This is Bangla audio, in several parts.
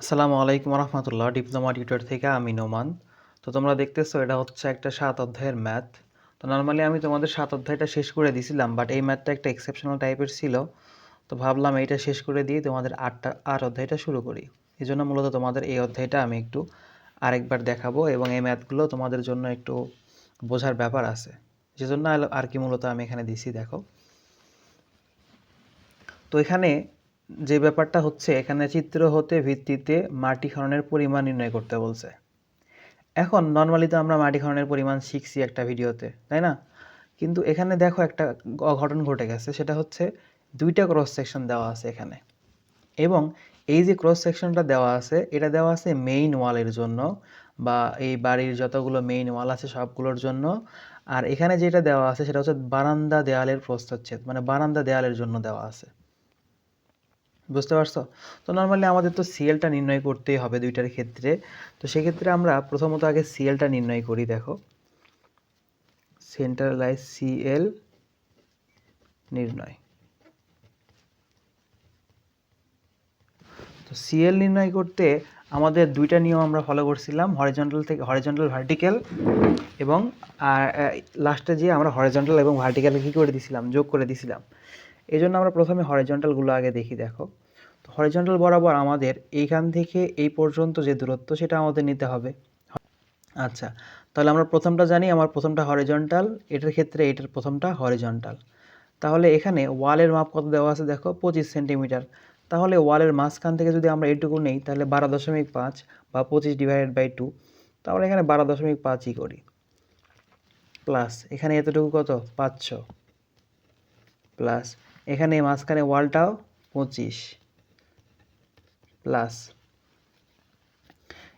আসসালামু আলাইকুম রহমতুল্লাহ, ডিপ্লোমা টিউটর থেকে আমি নোমান। তো তোমরা দেখতেছো, এটা হচ্ছে একটা সাত অধ্যায়ের ম্যাথ। তো নর্মালি আমি তোমাদের সাত অধ্যায়টা শেষ করে দিছিলাম, বাট এই ম্যাথটা একটা এক্সেপশনাল টাইপের ছিল। তো ভাবলাম এইটা শেষ করে দিয়ে তোমাদের আটটা, আট অধ্যায়টা শুরু করি। এই জন্য মূলত তোমাদের এই অধ্যায়টা আমি একটু আরেকবার দেখাবো এবং এই ম্যাথগুলো তোমাদের জন্য একটু বোঝার ব্যাপার আছে। সেজন্য আর- আর কি মূলত আমি এখানে দিছি, দেখো। তো এখানে যে ব্যাপারটা হচ্ছে, এখানে চিত্র হতে ভিত্তিতে মাটি খননের পরিমাণ নির্ণয় করতে বলছে। এখন নর্মালি তো আমরা মাটি খননের পরিমাণ শিখছি একটা ভিডিওতে, তাই না? কিন্তু এখানে দেখো একটা অঘটন ঘটে গেছে, সেটা হচ্ছে দুইটা ক্রস সেকশন দেওয়া আছে এখানে। এবং এই যে ক্রস সেকশনটা দেওয়া আছে, এটা দেওয়া আছে মেইন ওয়ালের জন্য, বা এই বাড়ির যতগুলো মেইন ওয়াল আছে সবগুলোর জন্য। আর এখানে যেটা দেওয়া আছে, সেটা হচ্ছে বারান্দা দেয়ালের প্রস্থচ্ছেদ মানে বারান্দা দেয়ালের জন্য দেওয়া আছে। বুঝতে পারছ? তো নর্মালি আমাদের তো সিএলটা নির্ণয় করতেই হবে দুইটার ক্ষেত্রে। তো সেক্ষেত্রে আমরা প্রথমত আগে সিএলটা নির্ণয় করি, দেখো। সেন্ট্রালাইজ সিএল নির্ণয়। তো সিএল নির্ণয় করতে আমাদের দুইটা নিয়ম আমরা ফলো করছিলাম হরিজন্টাল থেকে হরিজন্টাল ভার্টিক্যাল এবং, আর লাস্টে যে আমরা হরিজন্টাল এবং ভার্টিক্যালে কী করে দিছিলাম? যোগ করে দিছিলাম। এই জন্য আমরা প্রথমে হরিজন্টালগুলো আগে দেখি, দেখো। তো হরিজন্টাল বরাবর আমাদের এইখান থেকে এই পর্যন্ত যে দূরত্ব, সেটা আমাদের নিতে হবে। আচ্ছা তাহলে আমরা প্রথমটা জানি, আমার প্রথমটা হরিজন্টাল এটার ক্ষেত্রে এটার প্রথমটা হরিজন্টাল তাহলে এখানে ওয়ালের মাপ কত দেওয়া আছে দেখো? পঁচিশ সেন্টিমিটার। তাহলে ওয়ালের মাঝখান থেকে যদি আমরা এইটুকু নেই, তাহলে বারো দশমিক পাঁচ বা পঁচিশ ডিভাইডেড বাই টু তাহলে এখানে বারো দশমিক পাঁচই করি। প্লাস এখানে এতটুকু কত? পাঁচশো। প্লাস এখানে মাঝখানে ওয়ালটাও পঁচিশ প্লাস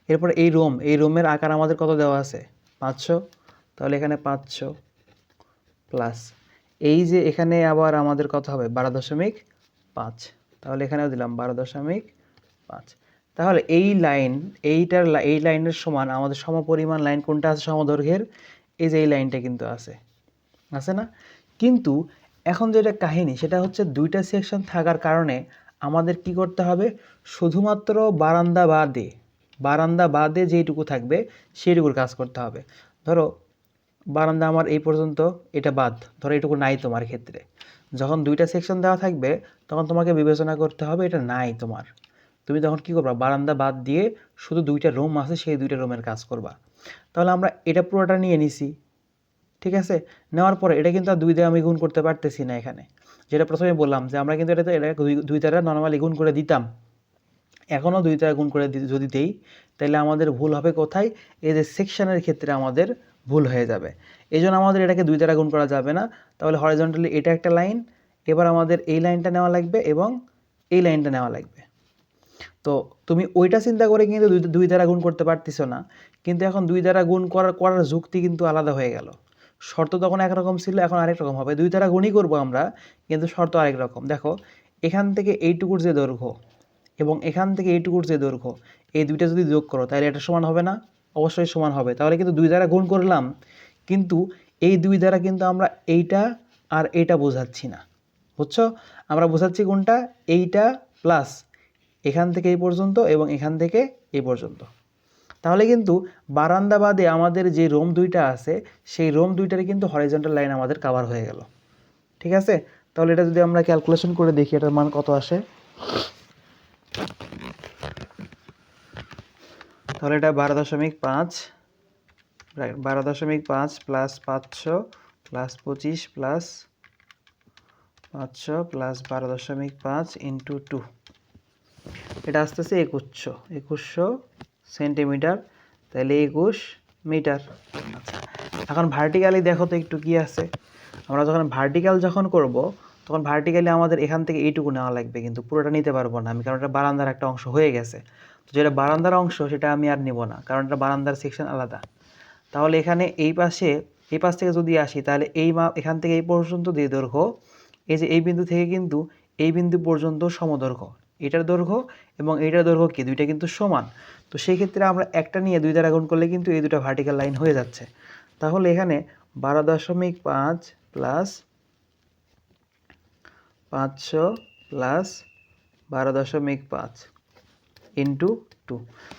এরপর এই রোম এই রোমের আকার আমাদের কত দেওয়া আছে? পাঁচশো। তাহলে এখানে পাঁচশো প্লাস এই যে এখানে আবার আমাদের কত হবে? বারো দশমিক পাঁচ। তাহলে এখানেও দিলাম বারো দশমিক পাঁচ। তাহলে এই লাইন এইটার এই লাইনের সমান আমাদের সমপরিমাণ লাইন কোনটা আছে? সমদৈর্ঘ্যের। এই যে এই লাইনটা কিন্তু আছে। আছে না? কিন্তু এখন যেটা কাহিনী, সেটা হচ্ছে দুইটা সেকশন থাকার কারণে আমাদের কি করতে হবে? শুধুমাত্র বারান্দা বাদে বারান্দা বাদে যেইটুকু থাকবে, সেইটুকুর কাজ করতে হবে। ধরো, বারান্দা আমার এই পর্যন্ত, এটা বাদ, ধরো এইটুকু নাই তোমার ক্ষেত্রে। যখন দুইটা সেকশন দেওয়া থাকবে, তখন তোমাকে বিবেচনা করতে হবে এটা নাই তোমার। তুমি তখন কি করবা? বারান্দা বাদ দিয়ে শুধু দুইটা রুম আছে, সেই দুইটা রুমের কাজ করবা। তাহলে আমরা এটা পুরোটা নিয়ে নিছি। ঠিক আছে? নেওয়ার পরে এটা কিন্তু আর দুই দ্বারা আমি গুণ করতে পারতেছি না এখানে। যেটা প্রথমে বললাম যে আমরা কিন্তু এটাতে এটা দুই দ্বারা নর্মালি গুণ করে দিতাম। এখনও দুই দ্বারা গুণ করে যদি দেই, তাহলে আমাদের ভুল হবে কোথায়? এই যে সেকশনের ক্ষেত্রে আমাদের ভুল হয়ে যাবে। এই জন্য আমাদের এটাকে দুই দ্বারা গুণ করা যাবে না। তাহলে হরিজন্টালি এটা একটা লাইন এবার আমাদের এই লাইনটা নেওয়া লাগবে এবং এই লাইনটা নেওয়া লাগবে। তো তুমি ওইটা চিন্তা করে কিন্তু দুই দুই দ্বারা গুণ করতে পারতেছো না। কিন্তু এখন দুই দ্বারা গুণ করার করার যুক্তি কিন্তু আলাদা হয়ে গেল। শর্ত তখন একরকম ছিল, এখন আরেক রকম হবে। দুই দ্বারা গুণই করব আমরা, কিন্তু শর্ত আরেক রকম। দেখো, এখান থেকে এইটুকুর যে দৈর্ঘ্য এবং এখান থেকে এইটুকুর যে দৈর্ঘ্য, এই দুইটা যদি যোগ করো, তাহলে এটা সমান হবে না? অবশ্যই সমান হবে। তাহলে কিন্তু দুই দ্বারা গুণ করলাম, কিন্তু এই দুই দ্বারা কিন্তু আমরা এইটা আর এইটা বোঝাচ্ছি না। বুঝছ? আমরা বোঝাচ্ছি কোনটা? এইটা প্লাস এখান থেকে এই পর্যন্ত এবং এখান থেকে এই পর্যন্ত। তাহলে কিন্তু বারান্দা বাদে আমাদের যে রোম দুইটা আছে, সেই রোম দুইটারে কিন্তু হরিজন্টাল লাইন আমাদের কাভার হয়ে গেল। ঠিক আছে? তাহলে এটা যদি আমরা ক্যালকুলেশন করে দেখি, এটার মান কত আসে? তাহলে এটা বারো দশমিক পাঁচ বারো দশমিক পাঁচ প্লাস পাঁচশো প্লাস পঁচিশ প্লাস পাঁচশো প্লাস বারো দশমিক পাঁচ ইন্টু টু এটা আসতেছে একুশশো একুশশো সেন্টিমিটার তাহলে একুশ মিটার। এখন ভার্টিক্যালি দেখো তো একটু কি আছে। আমরা যখন ভার্টিক্যাল যখন করব, তখন ভার্টিক্যালি আমাদের এখান থেকে এইটুকু নেওয়া লাগবে, কিন্তু পুরোটা নিতে পারব না আমি, কারণ এটা বারান্দার একটা অংশ হয়ে গেছে। তো যেটা বারান্দার অংশ, সেটা আমি আর নিব না, কারণ এটা বারান্দার সেকশন আলাদা। তাহলে এখানে এই পাশে, এই পাশ থেকে যদি আসি, তাহলে এই মা, এখান থেকে এই পর্যন্ত যে দৈর্ঘ্য, এই যে এই বিন্দু থেকে কিন্তু এই বিন্দু পর্যন্ত সমদৈর্ঘ্য। এটার দৈর্ঘ্য এবং এইটার দৈর্ঘ্য কি? দুইটা কিন্তু সমান। তো সেই ক্ষেত্রে আমরা একটা নিয়ে দুই দ্বারা গুণ করলে কিন্তু এই দুটো ভার্টিক্যাল লাইন হয়ে যাচ্ছে। তাহলে এখানে বারো দশমিক পাঁচ প্লাস পাঁচশো প্লাস বারো দশমিক পাঁচ ইন্টু টু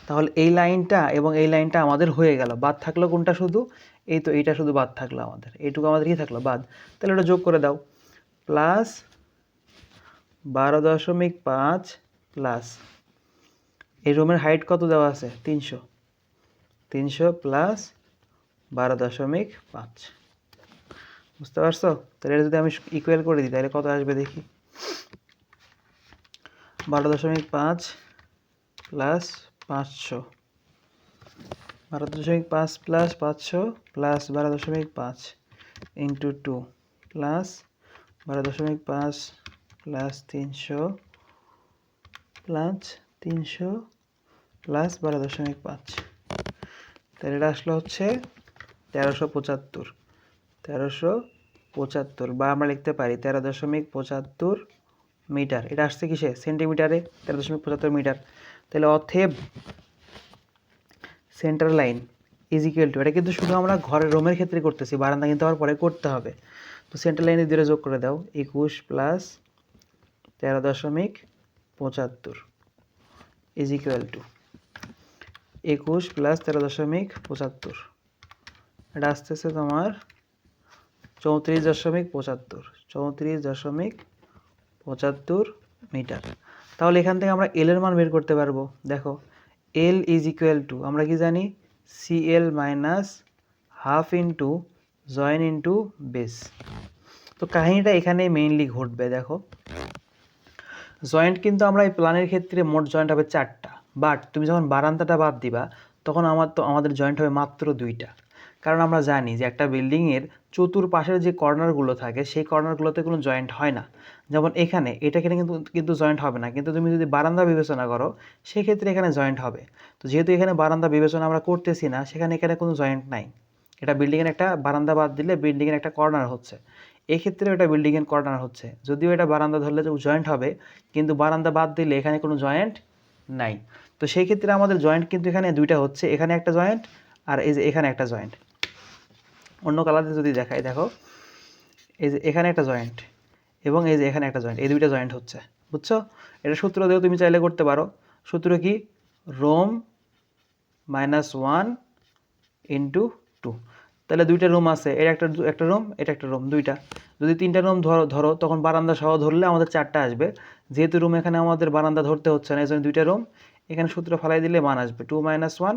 তাহলে এই লাইনটা এবং এই লাইনটা আমাদের হয়ে গেল। বাদ থাকল কোনটা শুধু? এই তো এইটা শুধু বাদ থাকল আমাদের। এইটুকু আমাদের কি থাকল? বাদ। তাহলে ওটা যোগ করে দাও। প্লাস বারো দশমিক পাঁচ প্লাস। এই রুমের হাইট কত দেওয়া আছে? তিনশো। তিনশো প্লাস বারো দশমিক পাঁচ। বুঝতে পারছ? তাহলে এটা যদি আমি ইকুয়াল করে দিই, তাহলে কত আসবে দেখি? বারো দশমিক পাঁচ প্লাস পাঁচশো। বারো দশমিক পাঁচ প্লাস পাঁচশো প্লাস বারো দশমিক পাঁচ ইন্টু টু প্লাস বারো দশমিক পাঁচ প্লাস তিনশো প্লাস তিনশো প্লাস বারো দশমিক পাঁচ। তাহলে এটা আসলো হচ্ছে তেরোশো পঁচাত্তর। তেরোশো পঁচাত্তর বা আমরা লিখতে পারি তেরো দশমিক পঁচাত্তর মিটার। এটা আসছে কিসে? সেন্টিমিটারে, তেরো দশমিক পঁচাত্তর মিটার। তাহলে অথেব সেন্টার লাইন ইজ টু এটা কিন্তু শুধু আমরা ঘরের রুমের ক্ষেত্রে করতেছি, বারান্দা কিন্তু আবার পরে করতে হবে। তো সেন্টার লাইনে দুটো যোগ করে দাও, একুশ প্লাস তেরো দশমিক পঁচাত্তর ইজ ইকুয়াল টু একুশ প্লাস তেরো দশমিক পঁচাত্তর। এটা আসতেছে তোমার চৌত্রিশ দশমিক পঁচাত্তর, চৌত্রিশ দশমিক পঁচাত্তর মিটার। তাহলে এখান থেকে আমরা এল এর মান বের করতে পারব। দেখো এল ইজ ইকুয়াল টু আমরা কি জানি? C L minus half into joint into base তো কাহিনীটা এখানে মেইনলি ঘটবে, দেখো। জয়েন্ট কিন্তু আমরা এই প্ল্যানের ক্ষেত্রে মোট জয়েন্ট হবে চারটা। বাট তুমি যখন বারান্দাটা বাদ দিবা, তখন আমার তো, আমাদের জয়েন্ট হবে মাত্র দুইটা। কারণ আমরা জানি যে একটা বিল্ডিংয়ের চতুর্পাশের যে কর্নারগুলো থাকে, সেই কর্নারগুলোতে কোনো জয়েন্ট হয় না। যেমন এখানে, এটা এখানে কিন্তু কিন্তু জয়েন্ট হবে না। কিন্তু তুমি যদি বারান্দা বিবেচনা করো, সেক্ষেত্রে এখানে জয়েন্ট হবে। তো যেহেতু এখানে বারান্দা বিবেচনা আমরা করতেছি না, সেখানে এখানে কোনো জয়েন্ট নাই। এটা বিল্ডিংয়ের একটা বারান্দা বাদ দিলে বিল্ডিংয়ের একটা কর্নার হচ্ছে। এক্ষেত্রে এটা বিল্ডিংয়ের কর্নার হচ্ছে। যদিও এটা বারান্দা ধরলে জয়েন্ট হবে, কিন্তু বারান্দা বাদ দিলে এখানে কোনো জয়েন্ট নাই। তো সেই ক্ষেত্রে আমাদের জয়েন্ট কিন্তু এখানে দুইটা হচ্ছে, এখানে একটা জয়েন্ট আর এই যে এখানে একটা জয়েন্ট অন্য কালারে যদি দেখাই, দেখো, এই যে এখানে একটা জয়েন্ট এবং এই যে এখানে একটা জয়েন্ট এই দুইটা জয়েন্ট হচ্ছে, বুঝছ? এটা সূত্র দিয়েও তুমি চাইলে করতে পারো। সূত্র কি? Rome minus one into two. তাহলে দুইটা রুম আছে। এটা একটা একটা রুম এটা একটা রুম দুইটা। যদি তিনটা রুম ধরো ধরো, তখন বারান্দা সহ ধরলে আমাদের চারটা আসবে। যেহেতু রুম এখানে আমাদের বারান্দা ধরতে হচ্ছে না, এই জন্য দুইটা রুম এখানে সূত্র ফালাই দিলে মান আসবে two minus one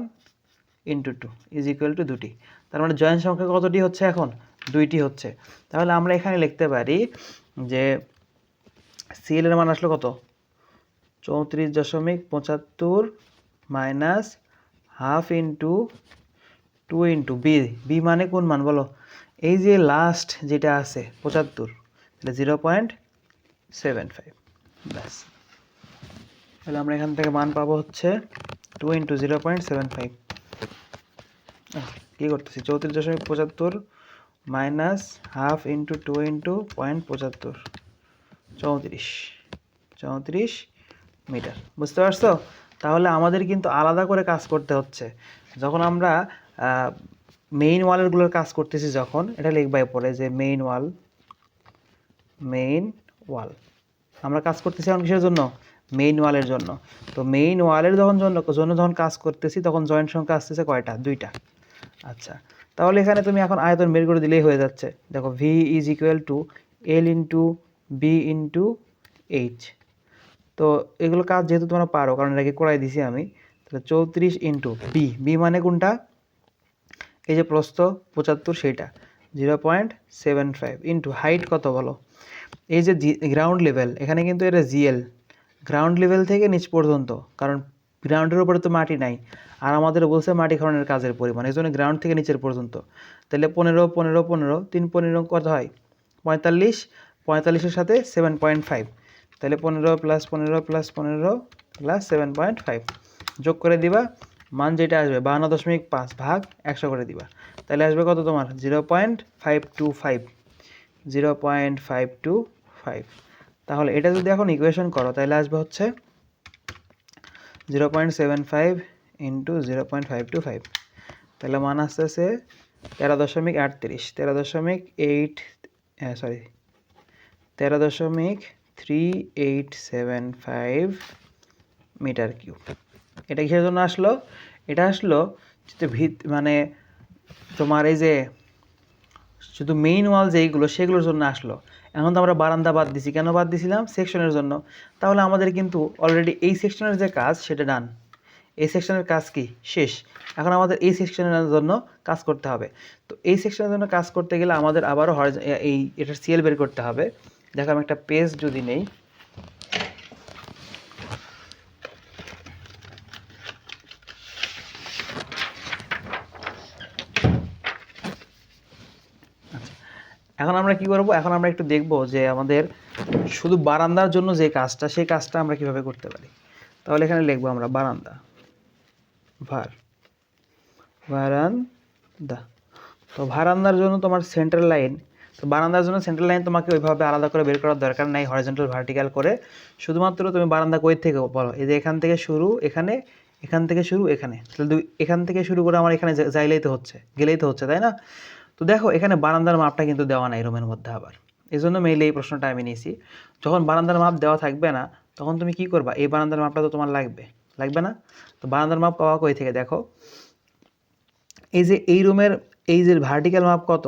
into two is equal to two. তার মানে জয়েন্ট সংখ্যা কতটি হচ্ছে এখন? দুইটি হচ্ছে। তাহলে আমরা এখানে লিখতে পারি যে সিএল এর মান আসলো কত? চৌত্রিশ দশমিক পঁচাত্তর minus half into two into B B মানে কোন মান বলো? এই যে লাস্ট যেটা আছে, পঁচাত্তর তাহলে জিরো পয়েন্ট সেভেন ফাইভ ব্যাস। তাহলে আমরা এখান থেকে মান পাবো হচ্ছে two into zero point seven five কী করতেছি? চৌত্রিশ দশমিক পঁচাত্তর minus half into two into point পঁচাত্তর। চৌত্রিশ। চৌত্রিশ মিটার বুঝতে পারছ? তাহলে আমাদের কিন্তু আলাদা করে কাজ করতে হচ্ছে। যখন আমরা মেইন ওয়ালেরগুলোর কাজ করতেছি যখন, এটা লিখবাই পরে যে মেইন ওয়াল মেইন ওয়াল আমরা কাজ করতেছি এখন কিসের জন্য? মেইন ওয়ালের জন্য। তো মেইন ওয়ালের যখন জন্য জন্য যখন কাজ করতেছি, তখন জয়েন্ট সংখ্যা আসতেছে কয়টা? দুইটা। আচ্ছা তাহলে এখানে তুমি এখন আয়তন বের করে দিলেই হয়ে যাচ্ছে। দেখো V is equal to L into B into H তো এগুলো কাজ যেহেতু তোমরা পারো, কারণ এটাকে করাই দিছি আমি, তাহলে চৌত্রিশ ইন্টু বি বি মানে কোনটা? এই যে প্রস্থ পঁচাত্তর সেইটা zero point seven five into height কত বলো? এই যে গ্রাউন্ড লেভেল এখানে কিন্তু এটা জিএল গ্রাউন্ড লেভেল থেকে নিচ পর্যন্ত, কারণ গ্রাউন্ডের উপরে তো মাটি নাই, আর আমাদের বলছে মাটি খননের কাজের পরিমাণ, এই জন্য গ্রাউন্ড থেকে নিচের পর্যন্ত। তাহলে পনেরো পনেরো পনেরো, তিন, পনেরো কত হয়? পঁয়তাল্লিশ, পঁয়তাল্লিশের সাথে সেভেন পয়েন্ট ফাইভ তাহলে পনেরো প্লাস পনেরো প্লাস পনেরো প্লাস সেভেন পয়েন্ট ফাইভ যোগ করে দিবা মান যেটা আসবে বাহান্ন দশমিক পাঁচ ভাগ একশো করে দিবা। তাহলে আসবে কত তোমার? Zero point five two five. Zero point five two five. তাহলে এটা যদি এখন ইকুয়েশন করো, তাহলে আসবে হচ্ছে zero point seven five into zero point five two five. তাহলে মান আসতেছে তেরো দশমিক আটত্রিশ। তেরো দশমিক এইট সরি তেরো দশমিক three eight seven five metre cube. এটা কিসের জন্য আসলো? এটা আসলো যেটা ভিত মানে তোমার এই যে শুধু মেইন ওয়াল যেইগুলো, সেগুলোর জন্য আসলো। এখন তো আমরা বারান্দা বাদ দিছি। কেন বাদ দিছিলাম? সেকশনের জন্য। তাহলে আমাদের কিন্তু অলরেডি এই সেকশনের যে কাজ, সেটা ডান এই সেকশনের কাজ কি? শেষ। এখন আমাদের এই সেকশনের জন্য কাজ করতে হবে। তো এই সেকশনের জন্য কাজ করতে গেলে আমাদের আবারও এই এটার সিএল বের করতে হবে। দেখো আমি একটা পেজ যদি নেই এখন আমরা কি করব? এখন আমরা একটু দেখব যে আমাদের শুধু বারান্দার জন্য যে কাজটা, সেই কাজটা আমরা কীভাবে করতে পারি। তাহলে এখানে লিখব আমরা বারান্দা। ভার, বারান্দা। তো বারান্দার জন্য তোমার সেন্ট্রাল লাইন তো বারান্দার জন্য সেন্ট্রাল লাইন তোমাকে ওইভাবে আলাদা করে বের করার দরকার নাই হরিজন্টাল ভার্টিক্যাল করে। শুধুমাত্র তুমি বারান্দা কই থেকে বলো? এই যে এখান থেকে শুরু, এখানে, এখান থেকে শুরু, এখানে। তাহলে দুই এখান থেকে শুরু করে আমার এখানে যাইলেই তো হচ্ছে, গেলেই তো হচ্ছে, তাই না? তো দেখো, এখানে বারান্দার মাপটা কিন্তু দেওয়া নাই রুমের মধ্যে আবার। এই জন্য মেইলে এই প্রশ্নটা আমি নিয়েছি। যখন বারান্দার মাপ দেওয়া থাকবে না, তখন তুমি কি করবা? এই বারান্দার মাপটা তো তোমার লাগবে। লাগবে না? তো বারান্দার মাপ পাওয়া কই থেকে? দেখো, এই যে এই রুমের, এই যে ভার্টিক্যাল মাপ কত?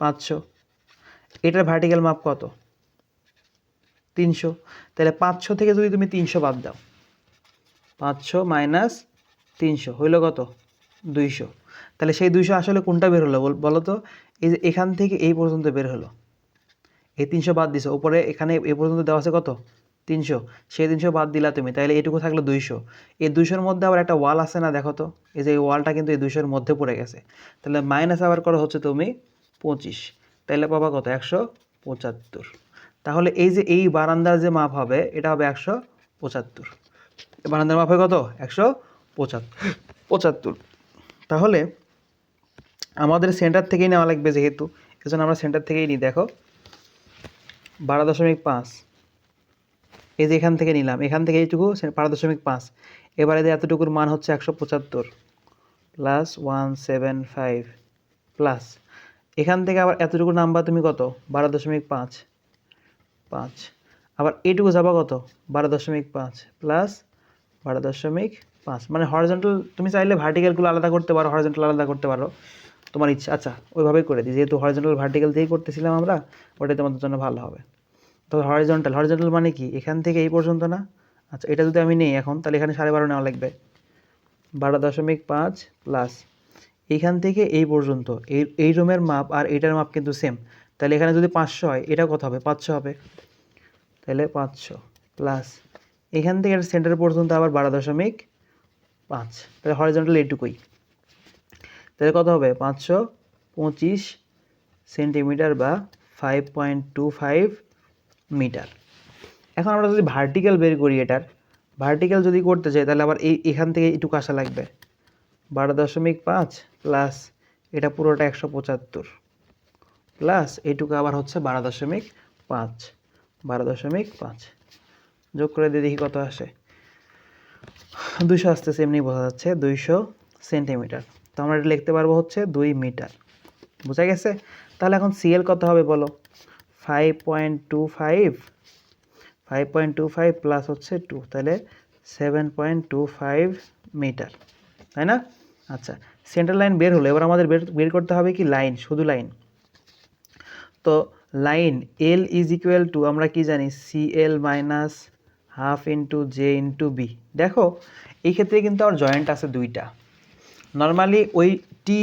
পাঁচশো। এটার ভার্টিক্যাল মাপ কত? তিনশো। তাহলে পাঁচশো থেকে যদি তুমি তিনশো বাদ দাও, পাঁচশো মাইনাস তিনশো হইল কত? দুইশো। তাহলে সেই দুইশো আসলে কোনটা বের হলো? বল- তো। এই যে এখান থেকে এই পর্যন্ত বের হলো। এই তিনশো বাদ দিছো। উপরে এখানে এ পর্যন্ত দেওয়া আছে কত? তিনশো। সেই তিনশো বাদ দিলা তুমি। তাহলে এটুকু থাকল দুইশো। এই দুইশোর মধ্যে আবার একটা ওয়াল আছে না, দেখো তো। এই যে এই ওয়ালটা কিন্তু এই দুইশোর মধ্যে পড়ে গেছে। তাহলে মাইনাস আবার করো হচ্ছে তুমি পঁচিশ। তাহলে পাবা কত? একশো পঁচাত্তর। তাহলে এই যে এই বারান্দার যে মাপ হবে, এটা হবে একশো পঁচাত্তর। বারান্দার মাপ হয় কত? একশো পঁচাত্তর। পঁচাত্তর। তাহলে আমাদের সেন্টার থেকেই নেওয়া লাগবে যেহেতু, এজন্য আমরা সেন্টার থেকেই নিই। দেখো, বারো দশমিক পাঁচ। এই যে এখান থেকে নিলাম, এখান থেকে এইটুকু বারো দশমিক পাঁচ। এবারে এতটুকুর মান হচ্ছে একশো পঁচাত্তর plus one seven five plus এখান থেকে আবার এতটুকু নাম্বার তুমি কত? বারো দশমিক পাঁচ। পাঁচ। আবার এইটুকু যাবা কত? বারো দশমিক পাঁচ প্লাস বারো দশমিক পাঁচ মানে হরিজন্টাল তুমি চাইলে ভার্টিক্যালগুলো আলাদা করতে পারো হরিজন্টাল আলাদা করতে পারো। তোমার ইচ্ছা আচ্ছা ওইভাবেই করে দিই। যেহেতু হরিজন্টাল ভার্টিক্যাল দিয়েই করতেছিলাম আমরা, ওটাই তোমাদের জন্য ভালো হবে। তো হরিজন্টাল হরিজন্টাল মানে কি? এখান থেকে এই পর্যন্ত না? আচ্ছা এটা যদি আমি নেই এখন, তাহলে এখানে সাড়ে বারো নেওয়া লাগবে। বারো দশমিক পাঁচ প্লাস এইখান থেকে এই পর্যন্ত, এই এই রুমের মাপ আর এইটার মাপ কিন্তু সেম তাহলে এখানে যদি পাঁচশো হয় এটা কত হবে? পাঁচশো হবে। তাহলে পাঁচশো প্লাস এখান থেকে সেন্টার পর্যন্ত আবার বারো দশমিক পাঁচ। তাহলে হরিজন্টাল এইটুকুই। তাহলে কত হবে? পাঁচশো পঁচিশ সেন্টিমিটার বা five point two five metre এখন আমরা যদি ভার্টিক্যাল বের করি এটার ভার্টিক্যাল যদি করতে চাই, তাহলে আবার এই, এখান থেকে এইটুকু আসা লাগবে। বারো দশমিক পাঁচ প্লাস এটা পুরোটা একশো পঁচাত্তর। প্লাস এইটুকু আবার হচ্ছে বারো দশমিক পাঁচ। বারো দশমিক পাঁচ। যোগ করে দিয়ে দেখি কত আসে। দুইশো আসতেছে, এমনি বোঝা যাচ্ছে, দুইশো সেন্টিমিটার। তো আমরা এটা লিখতে পারব হচ্ছে দুই মিটার। বোঝা গেছে? তাহলে এখন সিএল কত হবে বলো? Five point two five five point two five plus হচ্ছে টু তাহলে seven point two five metre, তাই না? আচ্ছা সেন্টার লাইন বের হলো, এবার আমাদের বের বের করতে হবে কি লাইন শুধু লাইন তো line L is equal to আমরা কি জানি? C L minus half into J into B দেখো, এই ক্ষেত্রে কিন্তু আমার জয়েন্ট আছে দুইটা। নর্মালি ওই টি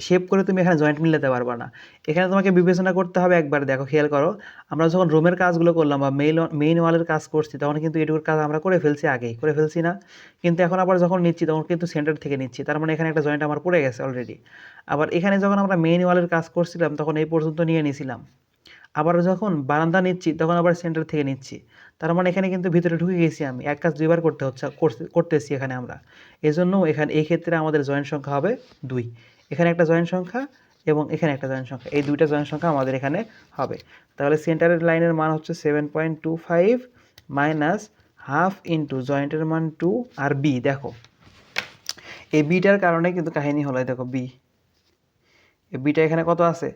শেপ করে তুমি এখানে জয়েন্ট মিলাতে পারবে না। এখানে তোমাকে বিবেচনা করতে হবে একবার, দেখো, খেয়াল করো। আমরা যখন রুমের কাজগুলো করলাম বা মেইন মেইন ওয়ালের কাজ করছি, তখন কিন্তু এটুকুর কাজ আমরা করে ফেলছি আগেই, করে ফেলছি না। কিন্তু এখন আবার যখন নিচ্ছি, তখন কিন্তু সেন্টার থেকে নিচ্ছি। তার মানে এখানে একটা জয়েন্ট আমার পড়ে গেছে অলরেডি আবার এখানে যখন আমরা মেইন ওয়ালের কাজ করছিলাম, তখন এই পর্যন্ত নিয়ে নিয়েছিলাম আবার যখন বারান্দা নিচ্ছি, তখন আবার সেন্টার থেকে নিচ্ছি। তার মানে এখানে কিন্তু ভিতরে ঢুকে গেছি আমি। এক কাজ দুইবার করতে হচ্ছে করতেছি এখানে আমরা। এজন্য এখানে, এই ক্ষেত্রে আমাদের জয়েন্ট সংখ্যা হবে দুই। এখানে একটা জয়েন্ট সংখ্যা এবং এখানে একটা জয়েন্ট সংখ্যা। এই দুইটা জয়েন্ট সংখ্যা আমাদের এখানে হবে। তাহলে সেন্টারের লাইনের মান হচ্ছে seven point two five minus half into জয়েন্টের মান টু আর বি দেখো। এই বিটার কারণে কিন্তু কাহিনী হলো দেখো বি এই বিটা এখানে কত আছে?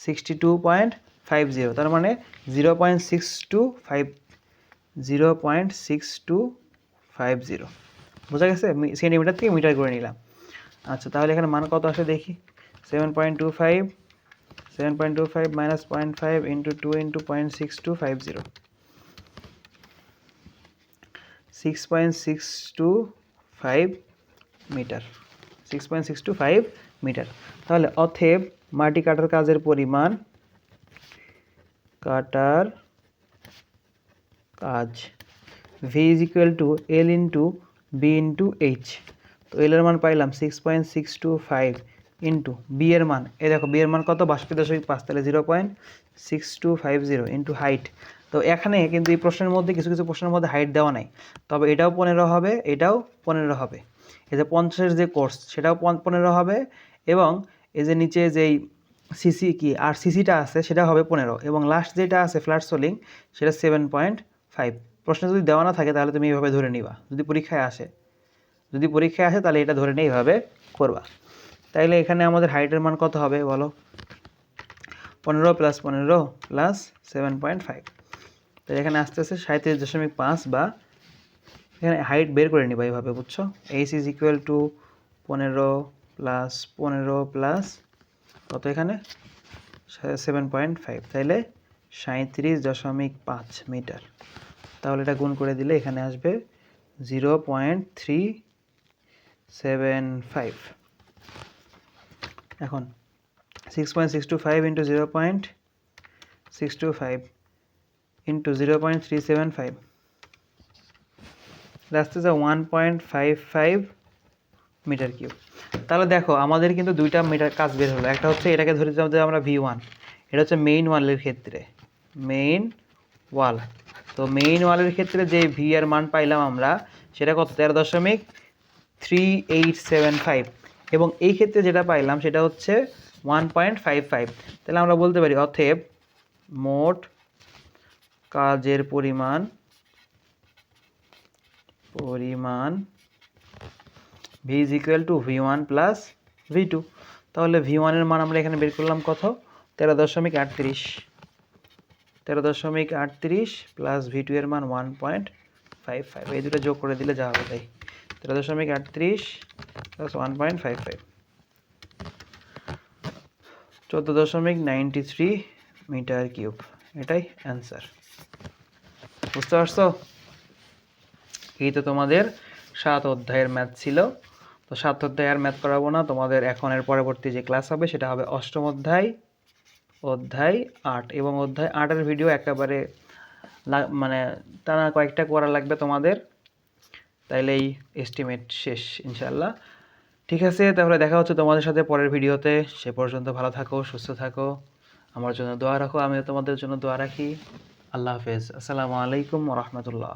Sixty two point five zero তার মানে zero point six two five zero point six two five zero বোঝা গেছে? সেন্টিমিটার থেকে মিটার করে নিলাম। আচ্ছা তাহলে এখানে মান কত আসে দেখি। Seven point two five seven point two five minus point five into two into point six two five zero six point six two five metre six point six two five metre তাহলে অথেব মাটি কাটার কাজের পরিমাণ কাটার কাজ। V is equal to L into B into H তো এল এর মান পাইলাম six point six two five into B এর মান। এই দেখো বি এর মান কত? বাষট্টি দশমিক পাঁচ, তাহলে zero point six two five zero into height তো এখানে কিন্তু এই প্রশ্নের মধ্যে কিছু কিছু প্রশ্নের মধ্যে হাইট দেওয়া নাই। তবে এটাও পনেরো হবে, এটাও পনেরো হবে। এই যে পঞ্চাশের যে কোর্স সেটাও পন- পনেরো হবে এবং এই যে নিচে যেই সিসি কি? আর সিসিটা আছে, সেটা হবে পনেরো। এবং লাস্ট যেটা আছে ফ্ল্যাট সোলিং সেটা সেভেন পয়েন্ট ফাইভ প্রশ্ন যদি দেওয়া না থাকে, তাহলে তুমি এইভাবে ধরে নিবা। যদি পরীক্ষায় আসে। যদি পরীক্ষায় আসে, তাহলে এটা ধরে নিয়ে এইভাবে করবা। তাইলে এখানে আমাদের হাইটের মান কত হবে, বলো? পনেরো প্লাস পনেরো প্লাস সেভেন পয়েন্ট ফাইভ তো এখানে আস্তে আস্তে সাঁত্রিশ দশমিক পাঁচ বা এখানে হাইট বের করে নিবা এইভাবে, বুঝছ? এইচ ইজ ইকুয়াল টু পনেরো প্লাস পনেরো প্লাস কত এখানে? সেভেন পয়েন্ট ফাইভ তাইলে সাঁত্রিশ দশমিক পাঁচ মিটার। তাহলে এটা গুণ করে দিলে এখানে আসবে zero point three seven five এখন six point six two five into zero point six two five into zero point three seven five আসতে যা one point five five metre cube তাহলে দেখো, আমাদের কিন্তু দুইটা মিটার কাজ বের হলো। একটা হচ্ছে এটাকে ধরে যে আমরা ভি ওয়ান এটা হচ্ছে মেইন ওয়ালের ক্ষেত্রে। মেইন ওয়াল তো মেইন ওয়ালের ক্ষেত্রে যে ভি আর মান পাইলাম আমরা, সেটা কত? তেরো দশমিক থ্রি এইট সেভেন ফাইভ এবং এই ক্ষেত্রে যেটা পাইলাম, সেটা হচ্ছে ওয়ান পয়েন্ট ফাইভ ফাইভ তাহলে আমরা বলতে পারি অথেব মোট কাজের পরিমাণ পরিমাণ V is equal to V one plus V two তাহলে ভি ওয়ানের মান আমরা এখানে বের করলাম কত? তেরো দশমিক আটত্রিশ। তেরো দশমিক আটত্রিশ প্লাস ভি টু এর মান ওয়ান পয়েন্ট ফাইভ ফাইভ এই দুটো যোগ করে দিলে যা হবে তাই। তেরো দশমিক আটত্রিশ plus one point five five চোদ্দ দশমিক নাইনটি থ্রি মিটার কিউব। এটাই অ্যান্সার। বুঝতে পারছ? এই তো তোমাদের সাত অধ্যায়ের ম্যাথ ছিল। তো সাত অধ্যায় আর ম্যাথ করাবো না। তোমাদের এখন এর পরবর্তী যে ক্লাস হবে, সেটা হবে অষ্টম অধ্যায় অধ্যায় আট এবং অধ্যায় আটের ভিডিও একেবারে মানে টানা কয়েকটা করা লাগবে তোমাদের। তাইলেই এস্টিমেট শেষ ইনশাল্লাহ ঠিক আছে, তাহলে দেখা হচ্ছে তোমাদের সাথে পরের ভিডিওতে সে পর্যন্ত ভালো থাকো, সুস্থ থাকো। আমার জন্য দোয়া রাখো, আমিও তোমাদের জন্য দোয়া রাখি। আল্লাহ হাফেজ। আসসালামু আলাইকুম রহমতুল্লাহ।